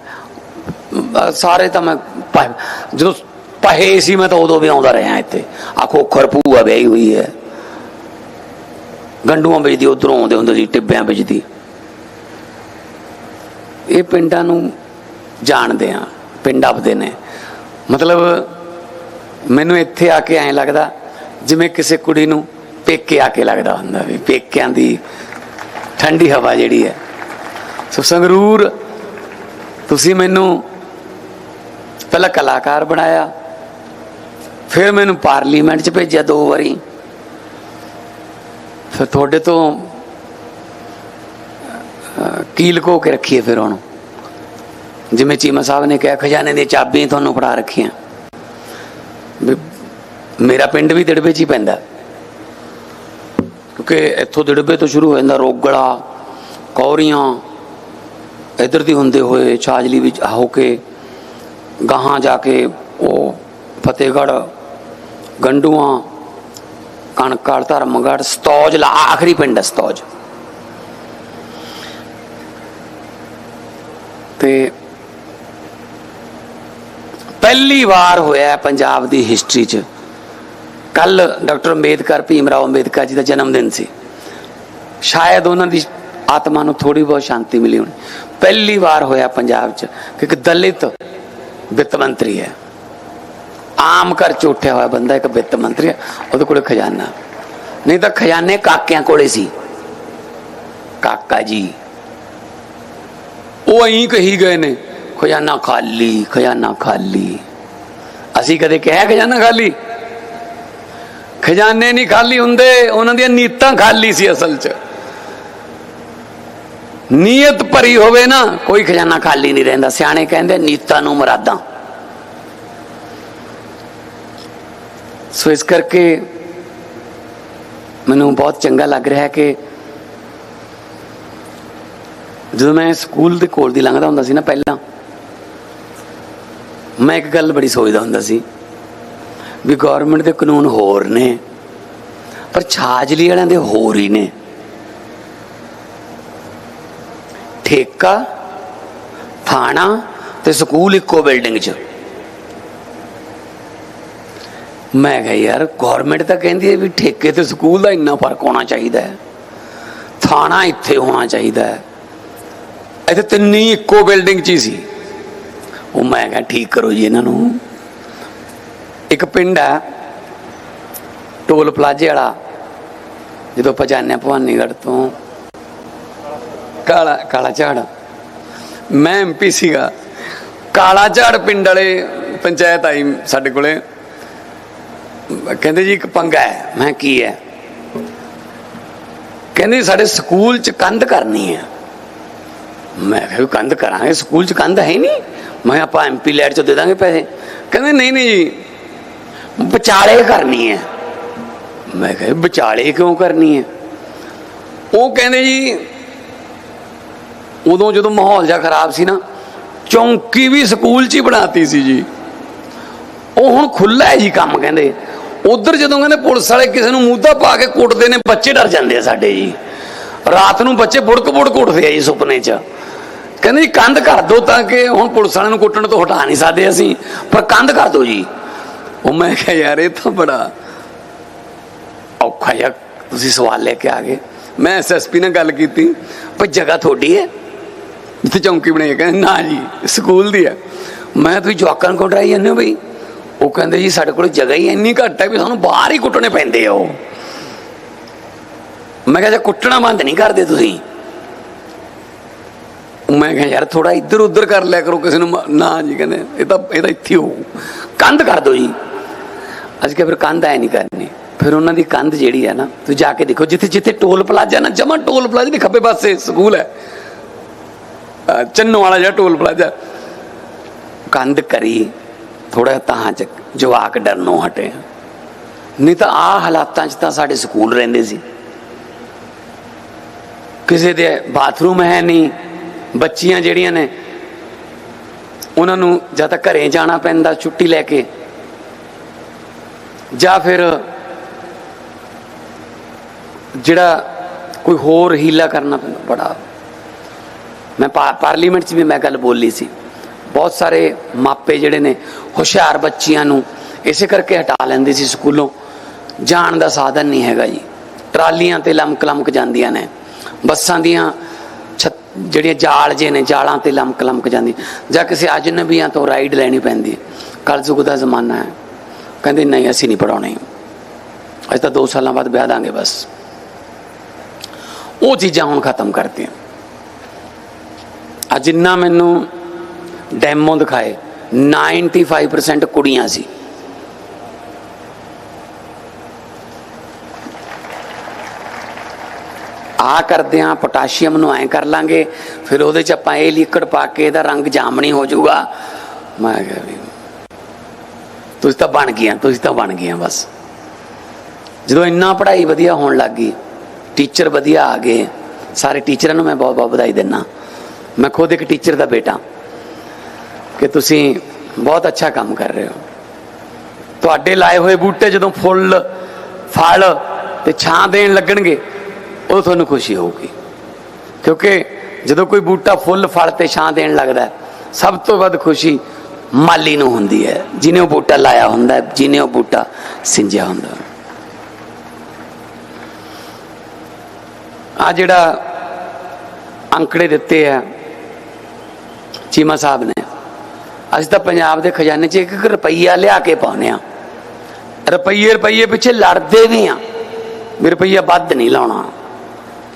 ਅਹ ਸਾਰੇ ਤਾਂ ਮੈਂ ਪ- ਜਦੋਂ ਪਹੇ ਸੀ ਮੈਂ ਤਾਂ ਉਦੋਂ ਵੀ ਆਉਂਦਾ ਰਿਹਾ ਇੱਥੇ ਆਖੋ ਖਰਪੂਆ ਵਿਆਹੀ ਹੋਈ ਹੈ ਗੰਡੂਆਂ ਵੇਚਦੀ ਉਧਰੋਂ ਆਉਂਦੇ ਹੁੰਦੇ ਸੀ ਟਿੱਬਿਆਂ ਵੇਚਦੀ ਇਹ ਪਿੰਡਾਂ ਨੂੰ ਜਾਣਦੇ ਆ ਪਿੰਡ ਆਪਦੇ ਨੇ ਮਤਲਬ ਮੈਨੂੰ ਇੱਥੇ ਆ ਕੇ ਐਂ ਲੱਗਦਾ ਜਿਵੇਂ ਕਿਸੇ ਕੁੜੀ ਨੂੰ ਪੇਕੇ ਆ ਕੇ ਲੱਗਦਾ ਹੁੰਦਾ ਵੀ ਪੇਕਿਆਂ ਦੀ ਠੰਡੀ ਹਵਾ ਜਿਹੜੀ ਹੈ ਸੋ ਸੰਗਰੂਰ ਤੁਸੀਂ ਮੈਨੂੰ ਪਹਿਲਾਂ ਕਲਾਕਾਰ ਬਣਾਇਆ ਫਿਰ ਮੈਨੂੰ ਪਾਰਲੀਮੈਂਟ 'ਚ ਭੇਜਿਆ ਦੋ ਵਾਰੀ। ਫਿਰ ਤੁਹਾਡੇ ਤੋਂ ਕੀਲ ਕੀ ਕੇ ਰੱਖੀਏ ਫਿਰ ਉਹਨੂੰ? ਜਿਵੇਂ ਚੀਮਾ ਸਾਹਿਬ ਨੇ ਕਿਹਾ, ਖਜ਼ਾਨੇ ਦੀਆਂ ਚਾਬੀਆਂ ਤੁਹਾਨੂੰ ਫੜਾ ਰੱਖੀਆਂ। ਵੀ ਮੇਰਾ ਪਿੰਡ ਵੀ ਦਿੜਬੇ 'ਚ ਹੀ ਪੈਂਦਾ। ਕਿਉਂਕਿ ਇੱਥੋਂ ਦਿੜਬੇ ਤੋਂ ਸ਼ੁਰੂ ਹੋ ਜਾਂਦਾ ਰੋਗੜਾ ਕੌਰੀਆਂ, ਇਧਰ ਦੀ ਹੁੰਦੇ ਹੋਏ ਛਾਜਲੀ ਵਿੱਚ ਹੋ ਕੇ ਗਾਹਾਂ ਜਾ ਕੇ ਉਹ ਫਤਿਹਗੜ੍ਹ ਗੰਡੂਆਂ ਕਣਕਾਲ ਧਰਮਗੜ੍ਹ ਸਤੌਜ, ਲਾ ਆਖਰੀ ਪਿੰਡ ਹੈ ਸਤੌਜ। ਤੇ ਪਹਿਲੀ ਵਾਰ ਹੋਇਆ ਪੰਜਾਬ ਦੀ ਹਿਸਟਰੀ 'ਚ। ਕੱਲ ਡਾਕਟਰ ਅੰਬੇਦਕਰ ਭੀਮ ਰਾਓ ਅੰਬੇਦਕਰ ਜੀ ਦਾ ਜਨਮ ਦਿਨ ਸੀ। ਸ਼ਾਇਦ ਉਹਨਾਂ ਦੀ ਆਤਮਾ ਨੂੰ ਥੋੜੀ ਬਹੁਤ ਸ਼ਾਂਤੀ ਮਿਲੀ ਹੋਣੀ। ਪਹਿਲੀ ਵਾਰ ਹੋਇਆ ਪੰਜਾਬ 'ਚ ਕਿ ਇੱਕ ਦਲਿਤ ਵਿੱਤ ਮੰਤਰੀ ਹੈ। ਆਮ ਘਰ ਚ ਉੱਠਿਆ ਹੋਇਆ ਬੰਦਾ, ਇੱਕ ਵਿੱਤ ਮੰਤਰੀ, ਉਹਦੇ ਕੋਲੇ ਖਜ਼ਾਨਾ। ਨਹੀਂ ਤਾਂ ਖਜ਼ਾਨੇ ਕਾਕਿਆਂ ਕੋਲੇ ਸੀ। ਕਾਕਾ ਜੀ, ਉਹ ਐਂ ਕਹੀ ਗਏ ਨੇ, ਖਜ਼ਾਨਾ ਖਾਲੀ ਖਜ਼ਾਨਾ ਖਾਲੀ। ਅਸੀਂ ਕਦੇ ਕਿਹਾ ਖਜ਼ਾਨਾ ਖਾਲੀ? ਖਜ਼ਾਨੇ ਨਹੀਂ ਖਾਲੀ ਹੁੰਦੇ, ਉਹਨਾਂ ਦੀਆਂ ਨੀਤਾਂ ਖਾਲੀ ਸੀ ਅਸਲ 'ਚ। ਨੀਅਤ ਭਰੀ ਹੋਵੇ ਨਾ, ਕੋਈ ਖਜ਼ਾਨਾ ਖਾਲੀ ਨਹੀਂ ਰਹਿੰਦਾ। ਸਿਆਣੇ ਕਹਿੰਦੇ, ਨੀਤਾਂ ਨੂੰ ਮਰਾਦਾਂ। ਸੋ ਇਸ ਕਰਕੇ ਮੈਨੂੰ ਬਹੁਤ ਚੰਗਾ ਲੱਗ ਰਿਹਾ ਹੈ ਕਿ ਜਦੋਂ ਮੈਂ ਸਕੂਲ ਦੇ ਕੋਲ ਦੀ ਲੰਘਦਾ ਹੁੰਦਾ ਸੀ ਨਾ ਪਹਿਲਾਂ, ਮੈਂ ਇੱਕ ਗੱਲ ਬੜੀ ਸੋਚਦਾ ਹੁੰਦਾ ਸੀ ਵੀ ਗਵਰਨਮੈਂਟ ਦੇ ਕਾਨੂੰਨ ਹੋਰ ਨੇ, ਪਰ ਛਾਜਲੀ ਵਾਲਿਆਂ ਦੇ ਹੋਰ ਹੀ ਨੇ। ਠੇਕਾ, ਥਾਣਾ ਤੇ ਸਕੂਲ ਇੱਕੋ ਬਿਲਡਿੰਗ 'ਚ। ਮੈਂ ਕਿਹਾ, ਯਾਰ ਗਵਰਨਮੈਂਟ ਤਾਂ ਕਹਿੰਦੀ ਹੈ ਵੀ ਠੇਕੇ ਤੇ ਸਕੂਲ ਦਾ ਇੰਨਾ ਫ਼ਰਕ ਹੋਣਾ ਚਾਹੀਦਾ ਹੈ। ਥਾਣਾ ਇੱਥੇ ਹੋਣਾ ਚਾਹੀਦਾ ਹੈ। ਇੱਥੇ ਤਿੰਨੀ ਇੱਕੋ ਬਿਲਡਿੰਗ 'ਚ ਹੀ ਸੀ। ਉਹ ਮੈਂ ਕਿਹਾ, ਠੀਕ ਕਰੋ ਜੀ ਇਹਨਾਂ ਨੂੰ। ਇੱਕ ਪਿੰਡ ਹੈ ਟੋਲ ਪਲਾਜ਼ੇ ਵਾਲਾ, ਜਦੋਂ ਆਪਾਂ ਜਾਂਦੇ ਹਾਂ ਭਵਾਨੀਗੜ੍ਹ ਤੋਂ, ਕਾਲਾ ਕਾਲਾ ਝਾੜ। ਮੈਂ ਐਮਪੀ ਸੀਗਾ। ਕਾਲਾ ਝਾੜ ਪਿੰਡ ਵਾਲੇ ਪੰਚਾਇਤ ਆਈ ਸਾਡੇ ਕੋਲੇ। ਕਹਿੰਦੇ ਜੀ, ਇੱਕ ਪੰਗਾ ਹੈ। ਮੈਂ ਕੀ ਹੈ? ਕਹਿੰਦੇ ਸਾਡੇ ਸਕੂਲ ਚ ਕੰਧ ਕਰਨੀ ਹੈ। ਮੈਂ ਕਿਹਾ ਕੰਧ ਕਰਾਂਗੇ, ਸਕੂਲ ਚ ਕੰਧ ਹੈ ਹੀ ਨਹੀਂ। ਮੈਂ ਕਿਹਾ, ਆਪਾਂ ਐਮਪੀ ਲੈਟ ਚ ਦੇ ਦਾਂਗੇ ਪੈਸੇ। ਕਹਿੰਦੇ, ਨਹੀਂ ਨਹੀਂ ਜੀ, ਵਿਚਾਲੇ ਕਰਨੀ ਹੈ। ਮੈਂ ਕਿਹਾ ਵਿਚਾਲੇ ਕਿਉਂ ਕਰਨੀ ਹੈ? ਉਹ ਕਹਿੰਦੇ ਜੀ, ਉਦੋਂ ਜਦੋਂ ਮਾਹੌਲ ਜਿਹਾ ਖਰਾਬ ਸੀ ਨਾ, ਚੌਂਕੀ ਵੀ ਸਕੂਲ 'ਚ ਹੀ ਬਣਾਤੀ ਸੀ ਜੀ। ਉਹ ਹੁਣ ਖੁੱਲਾ ਹੈ ਜੀ ਕੰਮ, ਕਹਿੰਦੇ। ਉਧਰ ਜਦੋਂ ਕਹਿੰਦੇ ਪੁਲਿਸ ਵਾਲੇ ਕਿਸੇ ਨੂੰ ਮੂਧਾ ਪਾ ਕੇ ਕੁੱਟਦੇ ਨੇ, ਬੱਚੇ ਡਰ ਜਾਂਦੇ ਆ ਸਾਡੇ ਜੀ। ਰਾਤ ਨੂੰ ਬੱਚੇ ਬੁੜਕ ਬੁੜਕ ਉੱਠਦੇ ਆ ਜੀ ਸੁਪਨੇ 'ਚ। ਕਹਿੰਦੇ ਜੀ, ਕੰਧ ਕਰ ਦਿਓ ਤਾਂ ਕਿ ਹੁਣ ਪੁਲਿਸ ਵਾਲਿਆਂ ਨੂੰ ਕੁੱਟਣ ਤੋਂ ਹਟਾ ਨਹੀਂ ਸਕਦੇ ਅਸੀਂ, ਪਰ ਕੰਧ ਕਰ ਦਿਓ ਜੀ। ਉਹ ਮੈਂ ਕਿਹਾ, ਯਾਰ, ਇਹ ਤਾਂ ਬੜਾ ਔਖਾ ਜਿਹਾ ਤੁਸੀਂ ਸਵਾਲ ਲੈ ਕੇ ਆ ਗਏ। ਮੈਂ ਐਸਐਸਪੀ ਨਾਲ ਗੱਲ ਕੀਤੀ ਪਰ ਜਗ੍ਹਾ ਤੁਹਾਡੀ ਹੈ? ਜਿੱਥੇ ਚੌਂਕੀ ਬਣਾਈ ਕਹਿੰਦੇ, ਨਾ ਜੀ, ਸਕੂਲ ਦੀ ਹੈ। ਮੈਂ ਤੁਸੀਂ ਜਵਾਕਾਂ ਨੂੰ ਡਰਾਈ ਜਾਂਦੇ ਹੋ ਬਈ ਉਹ ਕਹਿੰਦੇ ਜੀ ਸਾਡੇ ਕੋਲ ਜਗ੍ਹਾ ਹੀ ਇੰਨੀ ਘੱਟ ਹੈ ਵੀ ਸਾਨੂੰ ਬਾਹਰ ਹੀ ਕੁੱਟਣੇ ਪੈਂਦੇ ਆ ਉਹ। ਮੈਂ ਕਿਹਾ ਜੇ ਕੁੱਟਣਾ ਬੰਦ ਨਹੀਂ ਕਰਦੇ ਤੁਸੀਂ। ਮੈਂ ਕਿਹਾ ਯਾਰ ਥੋੜਾ ਇੱਧਰ ਉੱਧਰ ਕਰ ਲਿਆ ਕਰੋ ਕਿਸੇ ਨੂੰ ਨਾ ਜੀ ਕਹਿੰਦੇ, ਇਹ ਤਾਂ ਇਹ ਤਾਂ ਇੱਥੇ ਹੋ ਕੰਧ ਕਰ ਦਿਓ ਜੀ। ਅੱਜ ਕਿਹਾ ਫਿਰ ਕੰਧ ਐ ਨਹੀਂ ਕਰਨੀ। ਫਿਰ ਉਹਨਾਂ ਦੀ ਕੰਧ ਜਿਹੜੀ ਹੈ ਨਾ, ਤੁਸੀਂ ਜਾ ਕੇ ਦੇਖੋ, ਜਿੱਥੇ ਜਿੱਥੇ ਟੋਲ ਪਲਾਜ਼ਾ ਨਾ, ਜਮਾ ਟੋਲ ਪਲਾਜ਼ਾ ਦੇ ਖੱਬੇ ਪਾਸੇ ਸਕੂਲ ਹੈ। ਚੰਨੋ ਵਾਲਾ ਜਿਹੜਾ ਟੋਲ ਪਲਾਜ਼ਾ। ਕੰਧ ਕਰੀ। ਥੋੜਾ ਤਾਂ ਚ ਜਵਾਕ ਡਰਨੋਂ ਹਟੇ ਨਹੀਂ ਤਾਂ ਆ ਹਾਲਾਤਾਂ 'ਚ ਤਾਂ ਸਾਡੇ ਸਕੂਲ ਰਹਿੰਦੇ ਸੀ। ਕਿਸੇ ਦੇ ਬਾਥਰੂਮ ਹੈ ਨਹੀਂ, ਬੱਚੀਆਂ ਜਿਹੜੀਆਂ ਨੇ, ਉਹਨਾਂ ਨੂੰ ਜਾਂ ਤਾਂ ਘਰੇ ਜਾਣਾ ਪੈਂਦਾ ਛੁੱਟੀ ਲੈ ਕੇ, ਜਾਂ ਫਿਰ ਜਿਹੜਾ ਕੋਈ ਹੋਰ ਹੀਲਾ ਕਰਨਾ ਪੈਂਦਾ ਬੜਾ। ਮੈਂ ਪਾ- ਪਾਰਲੀਮੈਂਟ 'ਚ ਵੀ ਮੈਂ ਗੱਲ ਬੋਲੀ ਸੀ। ਬਹੁਤ ਸਾਰੇ ਮਾਪੇ ਜਿਹੜੇ ਨੇ ਹੁਸ਼ਿਆਰ ਬੱਚੀਆਂ ਨੂੰ ਇਸੇ ਕਰਕੇ ਹਟਾ ਲੈਂਦੇ ਸੀ ਸਕੂਲੋਂ। ਜਾਣ ਦਾ ਸਾਧਨ ਨਹੀਂ ਹੈਗਾ ਜੀ। ਟਰਾਲੀਆਂ ਤੇ ਲਮਕ ਲਮਕ ਜਾਂਦੀਆਂ ਨੇ। ਬੱਸਾਂ ਦੀਆਂ ਛੱਤ- ਜਿਹੜੀਆਂ ਜਾਲ ਜੇ ਨੇ, ਜਾਲਾਂ ਤੇ ਲਮਕ ਲਮਕ ਜਾਂਦੀ ਜਾਂ ਕਿਸੇ ਅਜਨਬੀਆਂ ਤੋਂ ਰਾਈਡ ਲੈਣੀ ਪੈਂਦੀ ਕਲਯੁਗ ਦਾ ਜ਼ਮਾਨਾ ਹੈ। ਕਹਿੰਦੇ ਨਹੀਂ, ਅਸੀਂ ਨਹੀਂ ਪੜਾਉਣੇ ਅੱਜ ਤਾਂ 2 ਸਾਲਾਂ ਬਾਅਦ ਵਿਆਹ ਦਾਂਗੇ ਬਸ। ਉਹ ਚੀਜ਼ਾਂ ਹੁਣ ਖਤਮ ਕਰਤੀਆਂ। ਆ ਜਿੰਨਾ ਮੈਨੂੰ ਡੈਮੋ ਦਿਖਾਏ। 95% ਕੁੜੀਆਂ ਸੀ। ਆ ਕਰਦੇ ਆ ਪੋਟਾਸ਼ੀਅਮ ਨੂੰ ਐ ਕਰ ਲਾਂਗੇ। ਫਿਰ ਉਹਦੇ ਚ ਆਪਾਂ ਇਹ ਲਿਕੜ ਪਾ ਕੇ ਇਹਦਾ ਰੰਗ ਜਾਮਣੀ ਹੋ ਜਾਊਗਾ। ਮੈਂ ਕਿਹਾ ਵੀ ਤੁਸੀਂ ਤਾਂ ਬਣ ਗਿਆ ਤੁਸੀਂ ਤਾਂ ਬਣ ਗਿਆ ਬਸ। ਜਦੋਂ ਇੰਨਾ ਪੜ੍ਹਾਈ ਵਧੀਆ ਹੋਣ ਲੱਗ ਗਈ ਟੀਚਰ ਵਧੀਆ ਆ ਗਏ। ਸਾਰੇ ਟੀਚਰਾਂ ਨੂੰ ਮੈਂ ਬਹੁਤ ਬਹੁਤ ਵਧਾਈ ਦਿੰਨਾ ਮੈਂ ਖੁਦ ਇੱਕ ਟੀਚਰ ਦਾ ਬੇਟਾ। ਕਿ ਤੁਸੀਂ ਬਹੁਤ ਅੱਛਾ ਕੰਮ ਕਰ ਰਹੇ ਹੋ। ਤੁਹਾਡੇ ਲਾਏ ਹੋਏ ਬੂਟੇ ਜਦੋਂ ਫੁੱਲ ਫਲ ਤੇ ਛਾਂ ਦੇਣ ਲੱਗਣਗੇ ਉਹ ਤੁਹਾਨੂੰ ਖੁਸ਼ੀ ਹੋਊਗੀ। ਕਿਉਂਕਿ ਜਦੋਂ ਕੋਈ ਬੂਟਾ ਫੁੱਲ ਫਲ ਤੇ ਛਾਂ ਦੇਣ ਲੱਗਦਾ ਸਭ ਤੋਂ ਵੱਧ ਖੁਸ਼ੀ ਮਾਲੀ ਨੂੰ ਹੁੰਦੀ ਹੈ। ਜਿਹਨੇ ਉਹ ਬੂਟਾ ਲਾਇਆ ਹੁੰਦਾ ਹੈ, ਜਿਹਨੇ ਉਹ ਬੂਟਾ ਸਿੰਜਿਆ ਹੁੰਦਾ। ਹੈ। ਆ ਜਿਹੜਾ ਅੰਕੜੇ ਦਿੱਤੇ ਆ ਚੀਮਾ ਸਾਹਿਬ ਨੇ ਅਸੀਂ ਤਾਂ ਪੰਜਾਬ ਦੇ ਖਜ਼ਾਨੇ 'ਚ ਇੱਕ ਇੱਕ ਰੁਪਈਆ ਲਿਆ ਕੇ ਪਾਉਨੇ ਆ ਰੁਪਈਏ ਰੁਪਈਏ ਪਿੱਛੇ ਲੜਦੇ ਵੀ ਆ ਵੀ ਰੁਪਈਆ ਵੱਧ ਨਹੀਂ ਲਾਉਣਾ।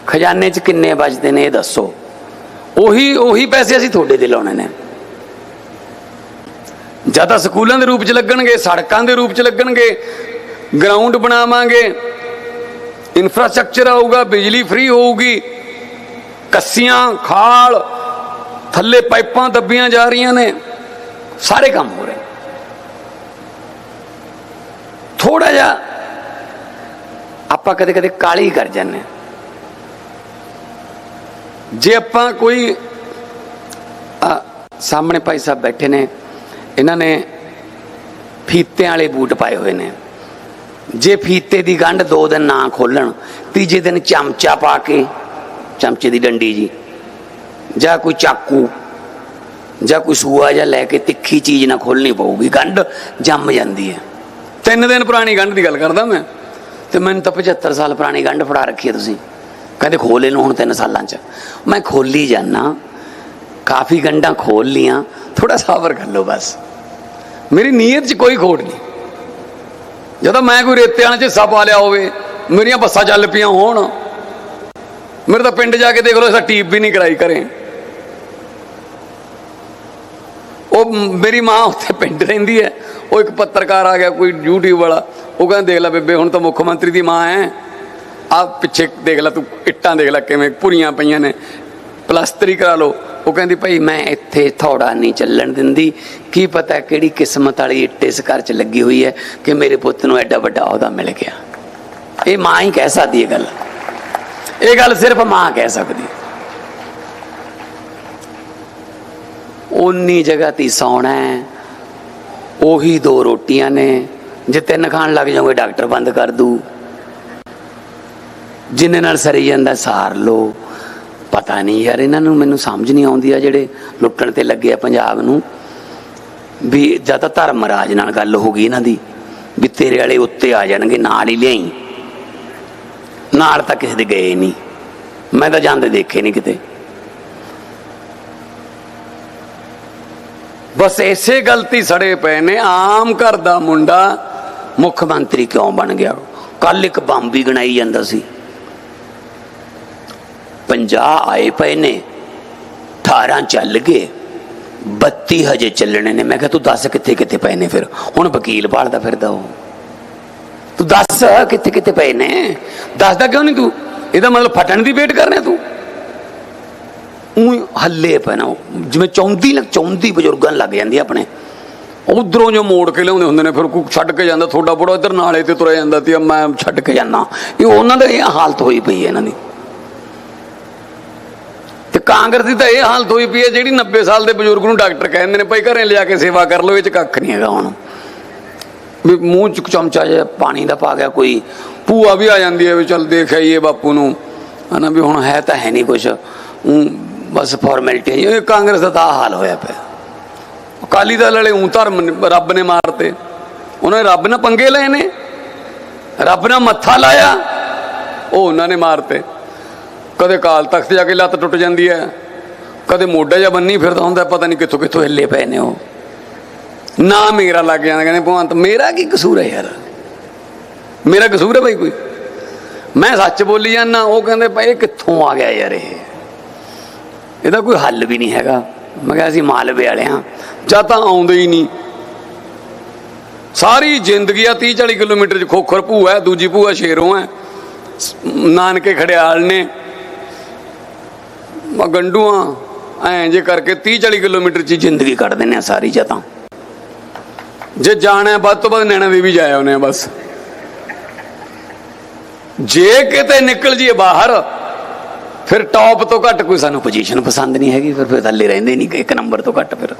ਖਜ਼ਾਨੇ 'ਚ ਕਿੰਨੇ ਬਚਦੇ ਨੇ ਇਹ ਦੱਸੋ। ਉਹੀ ਉਹੀ ਪੈਸੇ ਅਸੀਂ ਤੁਹਾਡੇ ਦੇ ਲਾਉਣੇ ਨੇ। ਜਾਂ ਤਾਂ ਸਕੂਲਾਂ ਦੇ ਰੂਪ 'ਚ ਲੱਗਣਗੇ, ਸੜਕਾਂ ਦੇ ਰੂਪ 'ਚ ਲੱਗਣਗੇ ਗਰਾਊਂਡ ਬਣਾਵਾਂਗੇ ਇਨਫਰਾਸਟ੍ਰਕਚਰ ਆਊਗਾ, ਬਿਜਲੀ ਫ੍ਰੀ ਹੋਊਗੀ, ਕੱਸੀਆਂ, ਖਾਲ, ਥੱਲੇ ਪਾਈਪਾਂ ਦੱਬੀਆਂ ਜਾ ਰਹੀਆਂ ਨੇ। ਸਾਰੇ ਕੰਮ ਹੋ ਰਹੇ ਥੋੜਾ ਜਿਹਾ ਆਪਾਂ ਕਦੇ ਕਦੇ ਕਾਲੀ ਕਰ ਜਾਂਦੇ ਹਾਂ। ਜੇ ਆਪਾਂ ਕੋਈ ਸਾਹਮਣੇ ਭਾਈ ਸਾਹਿਬ ਬੈਠੇ ਨੇ, ਇਹਨਾਂ ਨੇ ਫੀਤਿਆਂ ਵਾਲੇ ਬੂਟ ਪਾਏ ਹੋਏ ਨੇ ਜੇ ਫੀਤੇ ਦੀ ਗੰਢ ਦੋ ਦਿਨ ਨਾ ਖੋਲਣ, ਤੀਜੇ ਦਿਨ ਚਮਚਾ ਪਾ ਕੇ, ਚਮਚੇ ਦੀ ਡੰਡੀ ਜੀ, ਜਾਂ ਕੋਈ ਚਾਕੂ ਜਾਂ ਕੋਈ ਸੂਆ ਜਾਂ ਲੈ ਕੇ ਤਿੱਖੀ ਚੀਜ਼ ਨਾ ਖੋਲਣੀ ਪਊਗੀ, ਗੰਢ ਜੰਮ ਜਾਂਦੀ ਹੈ। ਤਿੰਨ ਦਿਨ ਪੁਰਾਣੀ ਗੰਢ ਦੀ ਗੱਲ ਕਰਦਾ ਮੈਂ, ਤੇ ਮੈਨੂੰ ਤਾਂ 75 ਸਾਲ ਪੁਰਾਣੀ ਗੰਢ ਫੜਾ ਰੱਖੀ ਹੈ ਤੁਸੀਂ। ਕਹਿੰਦੇ ਖੋਲ ਨੂੰ ਹੁਣ ਤਿੰਨ ਸਾਲਾਂ ਚ। ਮੈਂ ਖੋਲੀ ਜਾਣਾ ਕਾਫੀ ਗੰਢਾਂ ਖੋਲ ਲੀਆਂ ਥੋੜਾ ਸਾਬਰ ਕਰ ਲਓ ਬਸ। ਮੇਰੀ ਨੀਅਤ 'ਚ ਕੋਈ ਖੋਟ ਨਹੀਂ। ਜਦੋਂ ਮੈਂ ਕੋਈ ਰੇਤੇ ਵਾਲੇ 'ਚ ਹਿੱਸਾ ਪਾ ਲਿਆ ਹੋਵੇ, ਮੇਰੀਆਂ ਬੱਸਾਂ ਚੱਲ ਪਈਆਂ ਹੋਣ, ਮੇਰੇ ਤਾਂ ਪਿੰਡ ਜਾ ਕੇ ਦੇਖ ਲਓ ਐਸਾ ਟੀਪ ਵੀ ਨਹੀਂ ਕਰਾਈ ਕਰੇ। ਉਹ ਮੇਰੀ ਮਾਂ ਉੱਥੇ ਪਿੰਡ ਰਹਿੰਦੀ ਹੈ। ਉਹ ਇੱਕ ਪੱਤਰਕਾਰ ਆ ਗਿਆ ਕੋਈ YouTube ਵਾਲਾ। ਉਹ ਕਹਿੰਦਾ, ਦੇਖ ਲੈ ਬੇਬੇ, ਹੁਣ ਤਾਂ ਮੁੱਖ ਮੰਤਰੀ ਦੀ ਮਾਂ ਹੈ। ਆ ਪਿੱਛੇ ਦੇਖ ਲੈ ਤੂੰ, ਇੱਟਾਂ ਦੇਖ ਲੈ ਕਿਵੇਂ ਭੁਰੀਆਂ ਪਈਆਂ ਨੇ। ਪਲਸਤਰੀ ਕਰਾ ਲਓ। ਉਹ ਕਹਿੰਦੀ, ਭਾਈ, ਮੈਂ ਇੱਥੇ ਥੋੜਾ ਨਹੀਂ ਚੱਲਣ ਦਿੰਦੀ। ਕੀ ਪਤਾ ਕਿਹੜੀ ਕਿਸਮਤ ਵਾਲੀ ਇੱਟ ਇਸ ਘਰ 'ਚ ਲੱਗੀ ਹੋਈ ਹੈ ਕਿ ਮੇਰੇ ਪੁੱਤ ਨੂੰ ਐਡਾ ਵੱਡਾ ਅਹੁਦਾ ਮਿਲ ਗਿਆ। ਇਹ ਮਾਂ ਹੀ ਕਹਿ ਸਕਦੀ ਇਹ ਗੱਲ। ਇਹ ਗੱਲ ਸਿਰਫ ਮਾਂ ਕਹਿ ਸਕਦੀ ਉਨੀ ਜਗ੍ਹਾ ਤੇ ਸੌਣਾ ਹੈ। ਉਹੀ ਦੋ ਰੋਟੀਆਂ ਨੇ, ਜੇ ਤਿੰਨ ਖਾਣ ਲੱਗ ਜਾਓਗੇ, ਡਾਕਟਰ ਬੰਦ ਕਰ ਦੂ। ਜਿੰਨੇ ਨਾਲ ਸਰੀ ਜਾਂਦਾ, ਸਾਰ ਲੋ। ਪਤਾ ਨਹੀਂ ਯਾਰ, ਇਹਨਾਂ ਨੂੰ ਮੈਨੂੰ ਸਮਝ ਨਹੀਂ ਆਉਂਦੀ ਆ ਜਿਹੜੇ ਲੁੱਟਣ ਤੇ ਲੱਗੇ ਆ ਪੰਜਾਬ ਨੂੰ। ਵੀ ਜਾਂ ਤਾਂ ਧਰਮ ਰਾਜ ਨਾਲ ਗੱਲ ਹੋ ਗਈ ਇਹਨਾਂ ਦੀ, ਵੀ ਤੇਰੇ ਵਾਲੇ ਉੱਤੇ ਆ ਜਾਣਗੇ, ਨਾਲ ਹੀ ਲਿਆਈ। ਨਾਲ ਤਾਂ ਕਿਸੇ ਦੇ ਗਏ ਨਹੀਂ। ਮੈਂ ਤਾਂ ਜਾਂਦੇ ਦੇਖੇ ਨਹੀਂ ਕਿਤੇ। ਬਸ ਇਸੇ ਗਲਤੀ ਸੜੇ ਪਏ ਨੇ। ਆਮ ਘਰ ਦਾ ਮੁੰਡਾ ਮੁੱਖ ਮੰਤਰੀ ਕਿਉਂ ਬਣ ਗਿਆ? ਕੱਲ ਇੱਕ ਬੰਬ ਵੀ ਗਣਾਈ ਜਾਂਦਾ ਸੀ। 50 ਆਏ ਪਏ ਨੇ 18 ਚੱਲ ਗਏ 32 ਹਜੇ ਚੱਲਣੇ ਨੇ। ਮੈਂ ਕਿਹਾ ਤੂੰ ਦੱਸ ਕਿੱਥੇ ਕਿੱਥੇ ਪਏ ਨੇ ਫਿਰ? ਹੁਣ ਵਕੀਲ ਭਾਲਦਾ ਫਿਰਦਾ ਉਹ। ਤੂੰ ਦੱਸ ਕਿੱਥੇ ਕਿੱਥੇ ਪਏ ਨੇ? ਦੱਸਦਾ ਕਿਉਂ ਨਹੀਂ ਤੂੰ? ਇਹਦਾ ਮਤਲਬ ਫਟਣ ਦੀ ਵੇਟ ਕਰ ਰਿਹਾ ਤੂੰ? ਉਹ ਹੱਲੇ ਪੈਣਾ ਜਿਵੇਂ ਚੌਂਦੀ ਲੱਗ ਚੌਂਦੀ ਬਜ਼ੁਰਗਾਂ ਲੱਗ ਜਾਂਦੀ ਆਪਣੇ। ਉਧਰੋਂ ਜੋ ਮੋੜ ਕੇ ਲਿਆਉਂਦੇ ਹੁੰਦੇ ਨੇ ਫਿਰ ਕੋਈ ਛੱਡ ਕੇ ਜਾਂਦਾ ਤੁਹਾਡਾ ਬੜਾ ਇੱਧਰ ਨਾਲੇ ਤੇ ਤੁਰਿਆ ਜਾਂਦਾ ਤੇ ਮੈਂ ਛੱਡ ਕੇ ਜਾਂਦਾ। ਇਹ ਉਹਨਾਂ ਦੀ ਇਹ ਹਾਲਤ ਹੋਈ ਪਈ ਹੈ ਇਹਨਾਂ ਦੀ। ਤੇ ਕਾਂਗਰਸ ਦੀ ਤਾਂ ਇਹ ਹਾਲਤ ਹੋਈ ਪਈ ਹੈ ਜਿਹੜੀ 90 ਸਾਲ ਦੇ ਬਜ਼ੁਰਗ ਨੂੰ ਡਾਕਟਰ ਕਹਿੰਦੇ ਨੇ ਭਾਈ ਘਰੇ ਲਿਆ ਕੇ ਸੇਵਾ ਕਰ ਲਓ ਇਹ ਚ ਕੱਖ ਨਹੀਂ ਹੈਗਾ ਹੁਣ। ਵੀ ਮੂੰਹ ਚ ਚਮਚਾ ਜਿਹਾ ਪਾਣੀ ਦਾ ਪਾ ਗਿਆ ਕੋਈ ਭੂਆ ਵੀ ਆ ਜਾਂਦੀ ਹੈ ਵੀ ਚੱਲ ਦੇਖ ਆਈਏ ਬਾਪੂ ਨੂੰ। ਹਨਾ ਵੀ ਹੁਣ ਹੈ ਤਾਂ ਹੈ ਨਹੀਂ ਕੁਛ। ਊਂ ਬਸ ਫਾਰਮੈਲਿਟੀ ਇਹ ਕਾਂਗਰਸ ਦਾ ਤਾਂ ਹਾਲ ਹੋਇਆ ਪਿਆ। ਅਕਾਲੀ ਦਲ ਵਾਲੇ ਊਂ ਧਰਮ ਰੱਬ ਨੇ ਮਾਰਤੇ। ਉਹਨਾਂ ਨੇ ਰੱਬ ਨਾਲ ਪੰਗੇ ਲਏ ਨੇ। ਰੱਬ ਨਾਲ ਮੱਥਾ ਲਾਇਆ। ਉਹ ਉਹਨਾਂ ਨੇ ਮਾਰਤੇ। ਕਦੇ ਕਾਲ ਤਖਤ ਜਾ ਕੇ ਲੱਤ ਟੁੱਟ ਜਾਂਦੀ ਹੈ। ਕਦੇ ਮੋਢਾ ਜਾਂ ਬੰਨੀ ਫਿਰਦਾ ਹੁੰਦਾ ਪਤਾ ਨਹੀਂ ਕਿੱਥੋਂ ਕਿੱਥੋਂ ਹਿੱਲੇ ਪਏ ਨੇ ਉਹ। ਨਾ ਮੇਰਾ ਲੱਗ ਜਾਂਦਾ। ਕਹਿੰਦੇ ਭਗਵੰਤ, ਮੇਰਾ ਕੀ ਕਸੂਰ ਹੈ ਯਾਰ? ਮੇਰਾ ਕਸੂਰ ਹੈ ਭਾਈ ਕੋਈ। ਮੈਂ ਸੱਚ ਬੋਲੀ ਜਾਂਦਾ। ਉਹ ਕਹਿੰਦੇ ਭਾਈ, ਇਹ ਕਿੱਥੋਂ ਆ ਗਿਆ ਯਾਰ ਇਹ? ਇਹਦਾ ਕੋਈ ਹੱਲ ਵੀ ਨਹੀਂ ਹੈਗਾ। ਮੈਂ ਕਿਹਾ ਅਸੀਂ ਮਾਲਵੇ ਵਾਲੇ ਹਾਂ। ਜਾਂ ਤਾਂ ਆਉਂਦੇ ਹੀ ਨਹੀਂ। ਸਾਰੀ ਜ਼ਿੰਦਗੀ ਆ 30 40 ਕਿਲੋਮੀਟਰ ਚ ਖੋਖਰ ਭੂਆ ਹੈ, ਦੂਜੀ ਭੂਆ ਸ਼ੇਰੋਂ ਹੈ। ਨਾਨਕੇ ਖੜਿਆਲ ਨੇ। ਮੈਂ ਗੰਡੂਆਂ ਐਂ ਜੇ ਕਰਕੇ 30 40 ਕਿਲੋਮੀਟਰ ਚ ਜ਼ਿੰਦਗੀ ਕੱਢ ਦਿੰਨੇ ਆ ਸਾਰੀ ਜਾਂ ਤਾਂ। ਜੇ ਜਾਣਾ ਵੱਧ ਤੋਂ ਵੱਧ ਨੈਣਾ ਦੇਵੀ ਜਾਇਆ ਉਹਨੇ ਬਸ। ਜੇ ਕਿਤੇ ਨਿਕਲ ਜੀਏ ਬਾਹਰ ਫਿਰ ਟੌਪ ਤੋਂ ਘੱਟ ਕੋਈ ਸਾਨੂੰ ਪੋਜੀਸ਼ਨ ਪਸੰਦ ਨਹੀਂ ਹੈਗੀ, ਫਿਰ ਫਿਰ ਥੱਲੇ ਰਹਿੰਦੇ ਨਹੀਂ, ਇੱਕ ਨੰਬਰ ਤੋਂ ਘੱਟ ਫਿਰ।